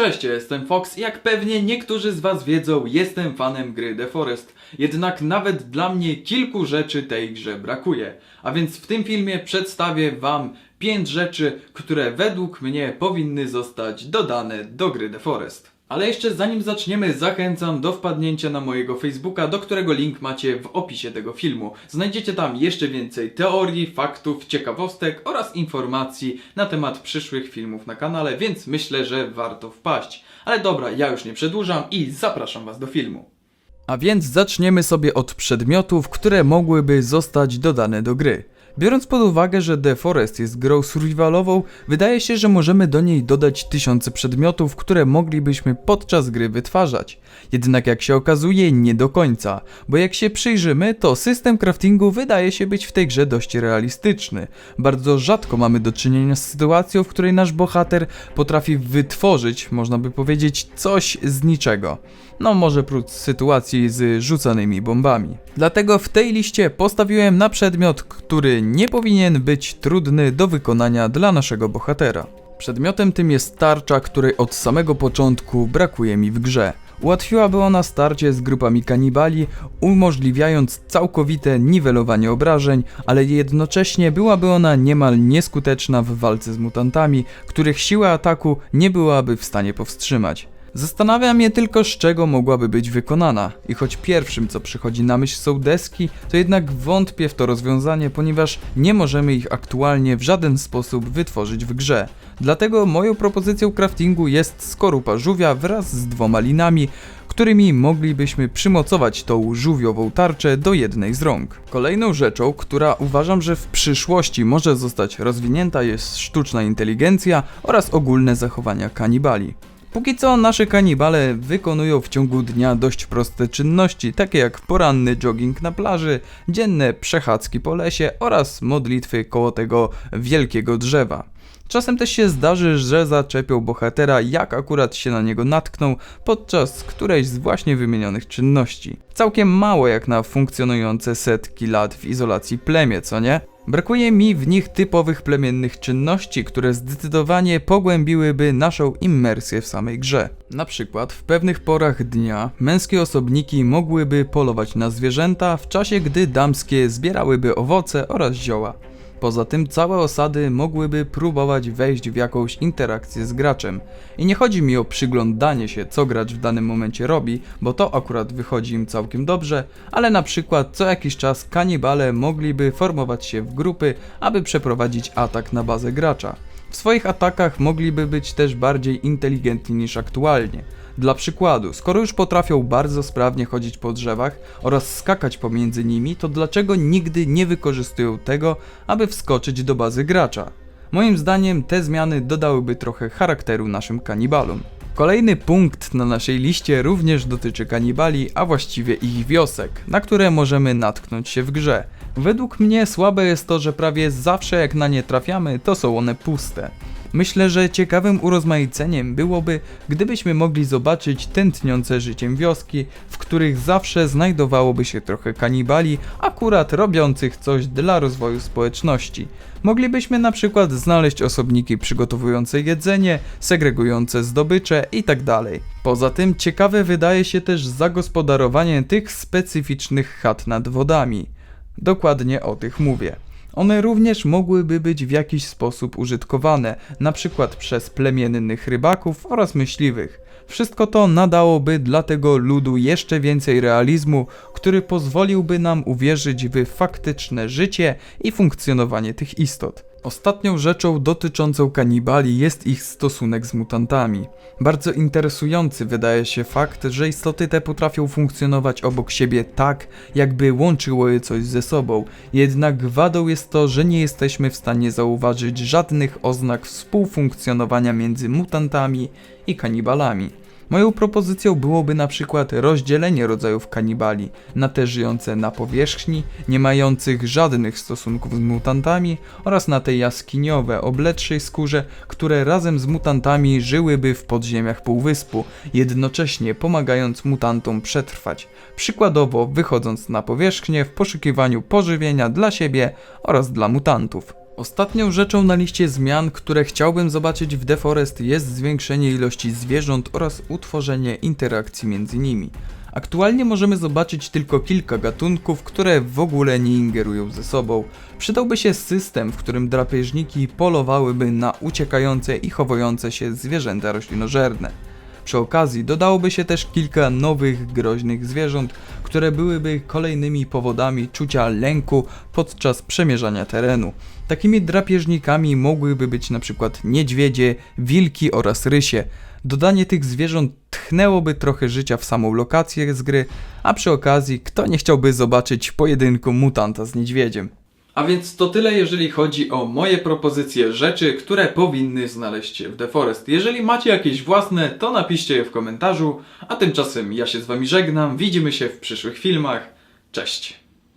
Cześć, jestem Fox i jak pewnie niektórzy z Was wiedzą, jestem fanem gry The Forest. Jednak nawet dla mnie kilku rzeczy tej grze brakuje. A więc w tym filmie przedstawię Wam 5 rzeczy, które według mnie powinny zostać dodane do gry The Forest. Ale jeszcze zanim zaczniemy, zachęcam do wpadnięcia na mojego Facebooka, do którego link macie w opisie tego filmu. Znajdziecie tam jeszcze więcej teorii, faktów, ciekawostek oraz informacji na temat przyszłych filmów na kanale, więc myślę, że warto wpaść. Ale dobra, ja już nie przedłużam i zapraszam Was do filmu. A więc zaczniemy sobie od przedmiotów, które mogłyby zostać dodane do gry. Biorąc pod uwagę, że The Forest jest grą survivalową, wydaje się, że możemy do niej dodać tysiące przedmiotów, które moglibyśmy podczas gry wytwarzać. Jednak jak się okazuje, nie do końca, bo jak się przyjrzymy, to system craftingu wydaje się być w tej grze dość realistyczny. Bardzo rzadko mamy do czynienia z sytuacją, w której nasz bohater potrafi wytworzyć, można by powiedzieć, coś z niczego. No może prócz sytuacji z rzucanymi bombami. Dlatego w tej liście postawiłem na przedmiot, który nie powinien być trudny do wykonania dla naszego bohatera. Przedmiotem tym jest tarcza, której od samego początku brakuje mi w grze. Ułatwiłaby ona starcie z grupami kanibali, umożliwiając całkowite niwelowanie obrażeń, ale jednocześnie byłaby ona niemal nieskuteczna w walce z mutantami, których siła ataku nie byłaby w stanie powstrzymać. Zastanawia mnie tylko, z czego mogłaby być wykonana. I choć pierwszym, co przychodzi na myśl są deski, to jednak wątpię w to rozwiązanie, ponieważ nie możemy ich aktualnie w żaden sposób wytworzyć w grze. Dlatego moją propozycją craftingu jest skorupa żółwia wraz z dwoma linami, którymi moglibyśmy przymocować tą żółwiową tarczę do jednej z rąk. Kolejną rzeczą, która uważam, że w przyszłości może zostać rozwinięta jest sztuczna inteligencja oraz ogólne zachowania kanibali. Póki co nasze kanibale wykonują w ciągu dnia dość proste czynności, takie jak poranny jogging na plaży, dzienne przechadzki po lesie oraz modlitwy koło tego wielkiego drzewa. Czasem też się zdarzy, że zaczepią bohatera, jak akurat się na niego natkną podczas którejś z właśnie wymienionych czynności. Całkiem mało jak na funkcjonujące setki lat w izolacji plemię, co nie? Brakuje mi w nich typowych plemiennych czynności, które zdecydowanie pogłębiłyby naszą immersję w samej grze. Na przykład w pewnych porach dnia męskie osobniki mogłyby polować na zwierzęta, w czasie gdy damskie zbierałyby owoce oraz zioła. Poza tym całe osady mogłyby próbować wejść w jakąś interakcję z graczem. I nie chodzi mi o przyglądanie się, co gracz w danym momencie robi, bo to akurat wychodzi im całkiem dobrze, ale na przykład co jakiś czas kanibale mogliby formować się w grupy, aby przeprowadzić atak na bazę gracza. W swoich atakach mogliby być też bardziej inteligentni niż aktualnie. Dla przykładu, skoro już potrafią bardzo sprawnie chodzić po drzewach oraz skakać pomiędzy nimi, to dlaczego nigdy nie wykorzystują tego, aby wskoczyć do bazy gracza? Moim zdaniem te zmiany dodałyby trochę charakteru naszym kanibalom. Kolejny punkt na naszej liście również dotyczy kanibali, a właściwie ich wiosek, na które możemy natknąć się w grze. Według mnie słabe jest to, że prawie zawsze jak na nie trafiamy, to są one puste. Myślę, że ciekawym urozmaiceniem byłoby, gdybyśmy mogli zobaczyć tętniące życiem wioski, w których zawsze znajdowałoby się trochę kanibali, akurat robiących coś dla rozwoju społeczności. Moglibyśmy na przykład znaleźć osobniki przygotowujące jedzenie, segregujące zdobycze itd. Poza tym ciekawe wydaje się też zagospodarowanie tych specyficznych chat nad wodami. Dokładnie o tych mówię. One również mogłyby być w jakiś sposób użytkowane, na przykład przez plemiennych rybaków oraz myśliwych. Wszystko to nadałoby dla tego ludu jeszcze więcej realizmu, który pozwoliłby nam uwierzyć w faktyczne życie i funkcjonowanie tych istot. Ostatnią rzeczą dotyczącą kanibali jest ich stosunek z mutantami. Bardzo interesujący wydaje się fakt, że istoty te potrafią funkcjonować obok siebie tak, jakby łączyło je coś ze sobą. Jednak wadą jest to, że nie jesteśmy w stanie zauważyć żadnych oznak współfunkcjonowania między mutantami i kanibalami. Moją propozycją byłoby na przykład rozdzielenie rodzajów kanibali na te żyjące na powierzchni, nie mających żadnych stosunków z mutantami oraz na te jaskiniowe o bledszej skórze, które razem z mutantami żyłyby w podziemiach półwyspu, jednocześnie pomagając mutantom przetrwać, przykładowo wychodząc na powierzchnię w poszukiwaniu pożywienia dla siebie oraz dla mutantów. Ostatnią rzeczą na liście zmian, które chciałbym zobaczyć w The Forest jest zwiększenie ilości zwierząt oraz utworzenie interakcji między nimi. Aktualnie możemy zobaczyć tylko kilka gatunków, które w ogóle nie ingerują ze sobą. Przydałby się system, w którym drapieżniki polowałyby na uciekające i chowające się zwierzęta roślinożerne. Przy okazji dodałoby się też kilka nowych, groźnych zwierząt, które byłyby kolejnymi powodami czucia lęku podczas przemierzania terenu. Takimi drapieżnikami mogłyby być przykład niedźwiedzie, wilki oraz rysie. Dodanie tych zwierząt tchnęłoby trochę życia w samą lokację z gry, a przy okazji kto nie chciałby zobaczyć pojedynku mutanta z niedźwiedziem. A więc to tyle, jeżeli chodzi o moje propozycje rzeczy, które powinny znaleźć się w The Forest. Jeżeli macie jakieś własne, to napiszcie je w komentarzu, a tymczasem ja się z wami żegnam, widzimy się w przyszłych filmach. Cześć!